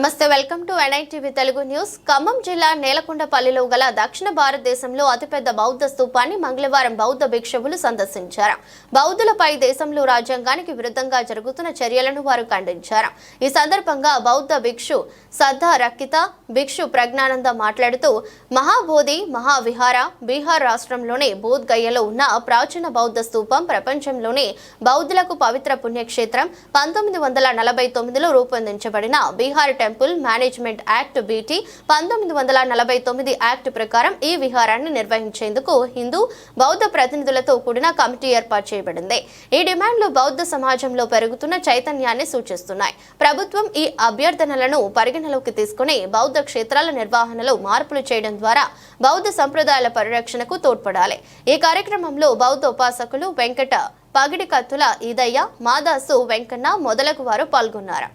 నమస్తే welcome to NITV Telugu news. Khammam జిల్లా నేలకొండపల్లిలో గల దక్షిణ భారతదేశంలో అతిపెద్ద బౌద్ధ స్థూపాన్ని మంగళవారం బౌద్ధ భిక్షువులు సందర్శించారు. బౌద్ధులపై దేశంలో రాజ్యాంగానికి విరుద్ధంగా జరుగుతున్న చర్యలను వారు ఖండించారు. ఈ సందర్భంగా బౌద్ధ భిక్షు సద్దా రక్కిత భిక్షు ప్రజ్ఞానంద మాట్లాడుతూ మహాబోధి మహావిహార బీహార్ రాష్ట్రంలోని బోధ్ గయ్యలో ఉన్న ప్రాచీన బౌద్ధ స్థూపం ప్రపంచంలోనే బౌద్ధులకు పవిత్ర పుణ్యక్షేత్రం పంతొమ్మిది వందల నలభై తొమ్మిదిలో రూపొందించబడిన Bihar temple management act BT పంతొమ్మిది వందల నలభై తొమ్మిది యాక్ట్ ప్రకారం ఈ విహారాన్ని నిర్వహించేందుకు హిందూ బౌద్ధ ప్రతినిధులతో కూడిన కమిటీ ఏర్పాటు చేయబడింది. ఈ డిమాండ్లు బౌద్ధ సమాజంలో పెరుగుతున్న చైతన్యాన్ని సూచిస్తున్నాయి. ప్రభుత్వం ఈ అభ్యర్థనలను పరిగణలోకి తీసుకుని బౌద్ధ క్షేత్రాల నిర్వహణలో మార్పులు చేయడం ద్వారా బౌద్ధ సంప్రదాయాల పరిరక్షణకు తోడ్పడాలి. ఈ కార్యక్రమంలో బౌద్ధ ఉపాసకులు వెంకట పగిడి కత్తుల ఈదయ్య మాదాసు వెంకన్న మొదలగు వారు పాల్గొన్నారు.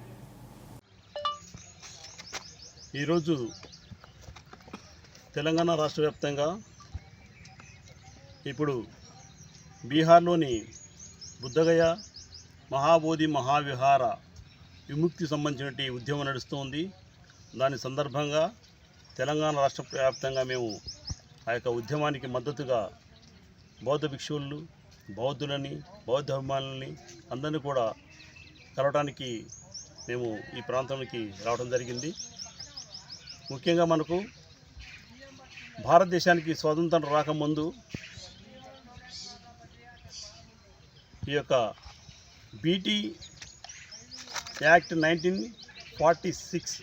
ఈరోజు తెలంగాణ రాష్ట్ర వ్యాప్తంగా ఇప్పుడు బీహార్లోని బుద్ధగయ మహాబోధి మహావిహార విముక్తి సంబంధించినటువంటి ఉద్యమం నడుస్తోంది. దాని సందర్భంగా తెలంగాణ రాష్ట్ర వ్యాప్తంగా మేము ఆ యొక్క ఉద్యమానికి మద్దతుగా బౌద్ధ భిక్షువులు బౌద్ధులని బౌద్ధ అభిమానులని అందరినీ కూడా కలవడానికి మేము ఈ ప్రాంతానికి రావడం జరిగింది. ముఖ్యంగా మనకు భారతదేశానికి స్వాతంత్రం రాకముందు ఈ యొక్క BT act nineteen forty six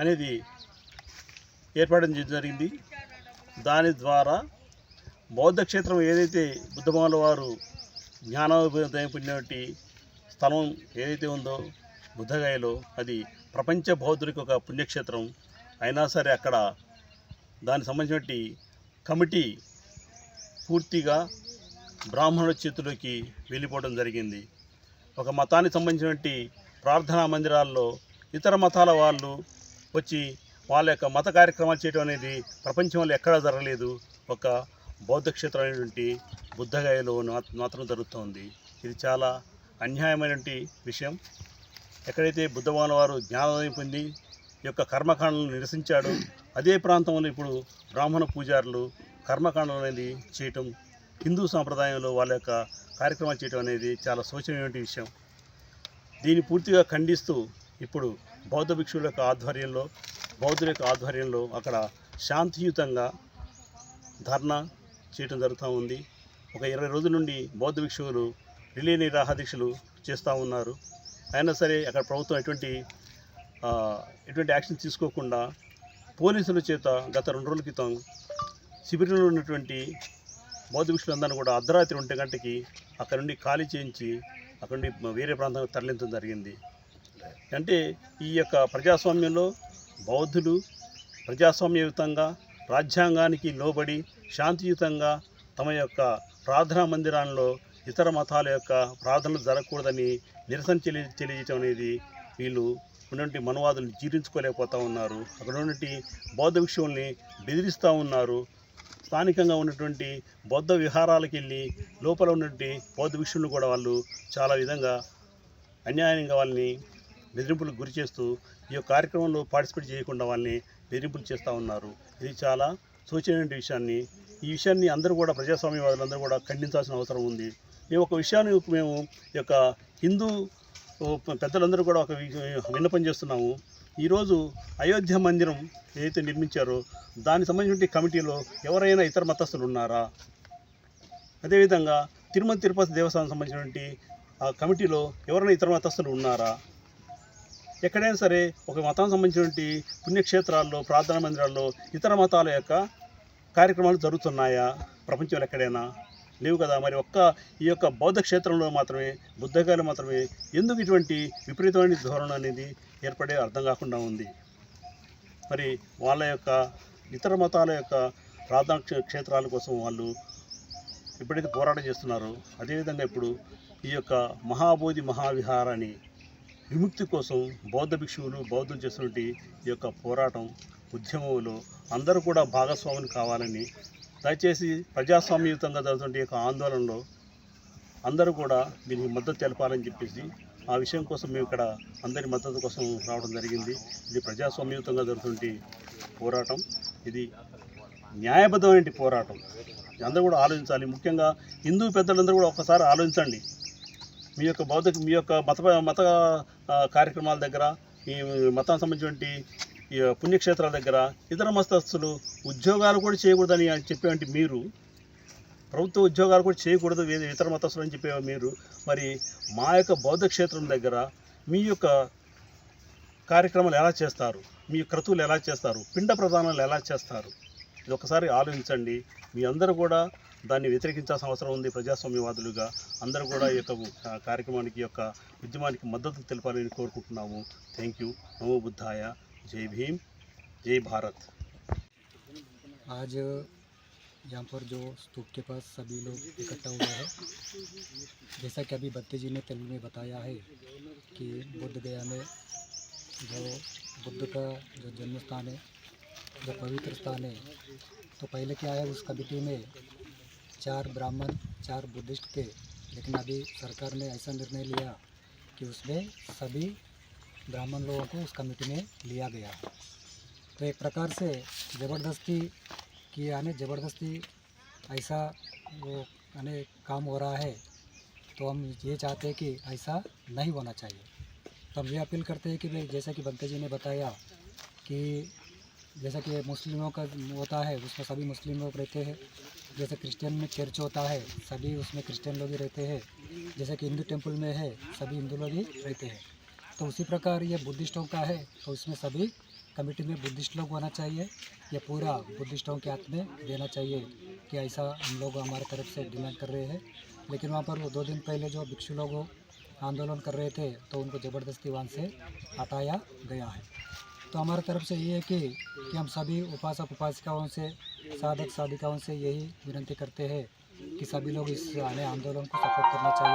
అనేది ఏర్పడడం జరిగింది. దాని ద్వారా బౌద్ధ క్షేత్రం ఏదైతే బుద్ధమాల వారు జ్ఞానోదయం పొందినటువంటి స్థలం ఏదైతే ఉందో బుద్ధగాయలో అది ప్రపంచ బౌద్ధుడికి ఒక పుణ్యక్షేత్రం అయినా సరే అక్కడ దానికి సంబంధించినటువంటి కమిటీ పూర్తిగా బ్రాహ్మణుల చేతిలోకి వెళ్ళిపోవడం జరిగింది. ఒక మతానికి సంబంధించినటువంటి ప్రార్థనా మందిరాల్లో ఇతర మతాల వాళ్ళు వచ్చి వాళ్ళ యొక్క మత కార్యక్రమాలు చేయడం అనేది ప్రపంచంలో ఎక్కడా జరగలేదు. ఒక బౌద్ధ క్షేత్రం అనేటువంటి బుద్ధగయలో మాత్రం జరుగుతోంది. ఇది చాలా అన్యాయమైనటువంటి విషయం. ఎక్కడైతే బుద్ధభగవాన్ వారు జ్ఞానోదయం పొంది యొక్క కర్మకాండలను నిరసించాడు అదే ప్రాంతంలో ఇప్పుడు బ్రాహ్మణ పూజారులు కర్మకాండలు అనేది చేయటం హిందూ సాంప్రదాయంలో వాళ్ళ యొక్క కార్యక్రమాలు చేయటం అనేది చాలా శోచనీయమైన విషయం. దీన్ని పూర్తిగా ఖండిస్తూ ఇప్పుడు బౌద్ధ భిక్షువుల యొక్క ఆధ్వర్యంలో బౌద్ధుల యొక్క ఆధ్వర్యంలో అక్కడ శాంతియుతంగా ధర్నా చేయటం జరుగుతూ ఉంది. ఒక ఇరవై రోజుల నుండి బౌద్ధ భిక్షువులు రిలే నిరాహార దీక్షలు చేస్తూ ఉన్నారు. అయినా సరే అక్కడ ప్రభుత్వం ఎటువంటి ఎటువంటి యాక్షన్ తీసుకోకుండా పోలీసుల చేత గత రెండు రోజుల క్రితం శిబిరంలో ఉన్నటువంటి బౌద్ధ భిక్షులందరినీ కూడా అర్ధరాత్రి ఒంటి గంటకి అక్కడ నుండి ఖాళీ చేయించి అక్కడ నుండి వేరే ప్రాంతానికి తరలించడం జరిగింది. అంటే ఈ యొక్క ప్రజాస్వామ్యంలో బౌద్ధులు ప్రజాస్వామ్యయుతంగా రాజ్యాంగానికి లోబడి శాంతియుతంగా తమ యొక్క ప్రార్థనా మందిరాల్లో ఇతర మతాల యొక్క ప్రార్థనలు జరగకూడదని నిరసన తెలియ తెలియజేయటం అనేది వీళ్ళు ఉన్నటువంటి మనవాదులు జీర్ణించుకోలేకపోతూ ఉన్నారు. అక్కడ ఉన్నటువంటి బౌద్ధ భిక్షువుల్ని బెదిరిస్తూ ఉన్నారు. స్థానికంగా ఉన్నటువంటి బౌద్ధ విహారాలకు వెళ్ళి లోపల ఉన్నటువంటి బౌద్ధ భిక్షువులను కూడా వాళ్ళు చాలా విధంగా అన్యాయంగా వాళ్ళని బెదిరింపులకు గురి చేస్తూ ఈ యొక్క కార్యక్రమంలో పార్టిసిపేట్ చేయకుండా వాళ్ళని బెదిరింపులు చేస్తూ ఉన్నారు. ఇది చాలా సూచనటువంటి విషయాన్ని. ఈ విషయాన్ని అందరూ కూడా ప్రజాస్వామ్యవాదులందరూ కూడా ఖండించాల్సిన అవసరం ఉంది. మేము ఒక విషయాన్ని మేము ఈ యొక్క హిందూ పెద్దలందరూ కూడా ఒక వి- విన్నపం చేస్తున్నాము. ఈరోజు అయోధ్య మందిరం ఏదైతే నిర్మించారో దానికి సంబంధించిన కమిటీలో ఎవరైనా ఇతర మతస్థులు ఉన్నారా? అదేవిధంగా తిరుమల తిరుపతి దేవస్థానం సంబంధించినటువంటి ఆ కమిటీలో ఎవరైనా ఇతర మతస్థులు ఉన్నారా? ఎక్కడైనా సరే ఒక మతానికి సంబంధించినటువంటి పుణ్యక్షేత్రాల్లో ప్రార్థనా మందిరాల్లో ఇతర మతాల యొక్క కార్యక్రమాలు జరుగుతున్నాయా? ప్రపంచంలో ఎక్కడైనా? లేవు కదా. మరి ఒక్క ఈ యొక్క బౌద్ధ క్షేత్రంలో మాత్రమే బుద్ధగాలు మాత్రమే ఎందుకు ఇటువంటి విపరీతమైన ధోరణి అనేది ఏర్పడే అర్థం కాకుండా ఉంది? మరి వాళ్ళ యొక్క ఇతర మతాల యొక్క ప్రార్థనా క్షేత్రాల కోసం వాళ్ళు ఎప్పుడైతే పోరాటం చేస్తున్నారో అదేవిధంగా ఇప్పుడు ఈ యొక్క మహాబోధి మహావిహారాన్ని విముక్తి కోసం బౌద్ధ భిక్షువులు బౌద్ధులు చేస్తున్నటువంటి ఈ యొక్క పోరాటం ఉద్యమంలో అందరూ కూడా భాగస్వాములు కావాలని దయచేసి ప్రజాస్వామ్యయుతంగా జరుగుతున్న యొక్క ఆందోళనలో అందరూ కూడా దీనికి మద్దతు తెలపాలని చెప్పేసి ఆ విషయం కోసం మేము ఇక్కడ అందరి మద్దతు కోసం రావడం జరిగింది. ఇది ప్రజాస్వామ్యయుతంగా జరుగుతుంటే పోరాటం. ఇది న్యాయబద్ధమైన పోరాటం. అందరూ కూడా ఆలోచించాలి. ముఖ్యంగా హిందూ పెద్దలందరూ కూడా ఒకసారి ఆలోచించండి. మీ యొక్క బౌద్ధ మీ యొక్క మత మత కార్యక్రమాల దగ్గర ఈ మతానికి సంబంధించినటువంటి పుణ్యక్షేత్రాల దగ్గర ఇతర మస్తస్థులు ఉద్యోగాలు కూడా చేయకూడదని చెప్పేవంటి మీరు? ప్రభుత్వ ఉద్యోగాలు కూడా చేయకూడదు ఇతర మతస్థులు అని చెప్పే మీరు? మరి మా యొక్క బౌద్ధ క్షేత్రం దగ్గర మీ యొక్క కార్యక్రమాలు ఎలా చేస్తారు? మీ క్రతువులు ఎలా చేస్తారు? పిండ ప్రధానాలు ఎలా చేస్తారు? ఇది ఒకసారి ఆలోచించండి. మీ అందరూ కూడా దాన్ని వ్యతిరేకించాల్సిన అవసరం ఉంది ప్రజాస్వామ్యవాదులుగా. అందరూ కూడా ఈ యొక్క కార్యక్రమానికి యొక్క ఉద్యమానికి మద్దతు తెలపాలని కోరుకుంటున్నాము. థ్యాంక్ యూ నమో బుద్ధాయ. जय भीम, जय भारत। आज, यहाँ पर जो स्तूप के पास सभी लोग इकट्ठा हुए हैं, जैसा कि अभी भत्ते जी ने तेलुगु में बताया है कि बुद्ध गया में जो बुद्ध का जो जन्म स्थान है, जो पवित्र स्थान है तो पहले क्या है, उस कमिटी में चार ब्राह्मण, चार बुद्धिस्ट थे, लेकिन अभी सरकार ने ऐसा निर्णय लिया कि उसमें सभी ब्राह्मण लोगों को उस कमेटी में लिया गया है। तो एक प्रकार से ज़बरदस्ती की यानी ज़बरदस्ती ऐसा वो यानी काम हो रहा है तो हम ये चाहते हैं कि ऐसा नहीं होना चाहिए। तो हम ये अपील करते हैं कि भाई, जैसा कि बंते जी ने बताया कि जैसा कि मुस्लिमों का होता है, उसमें सभी मुस्लिम लोग रहते हैं। जैसे क्रिश्चियन में चर्च होता है, सभी उसमें क्रिश्चियन लोग ही रहते हैं। जैसे कि हिंदू टेंपल में है, सभी हिंदू लोग ही रहते हैं। तो उसी प्रकार ये बुद्धिस्टों का है तो इसमें सभी कमेटी में बुद्धिस्ट लोग होना चाहिए। ये पूरा बुद्धिस्टों के हाथ में देना चाहिए कि ऐसा हम लोग हमारे तरफ़ से डिमांड कर रहे हैं। लेकिन वहाँ पर वो दो दिन पहले जो भिक्षु लोग आंदोलन कर रहे थे तो उनको ज़बरदस्ती वहाँ से हटाया गया है। तो हमारे तरफ़ से ये है कि कि हम सभी उपासक उपासिकाओं से, साधक साधिकाओं से यही विनती करते हैं कि सभी लोग इस आने आंदोलन को सपोर्ट करना चाहिए।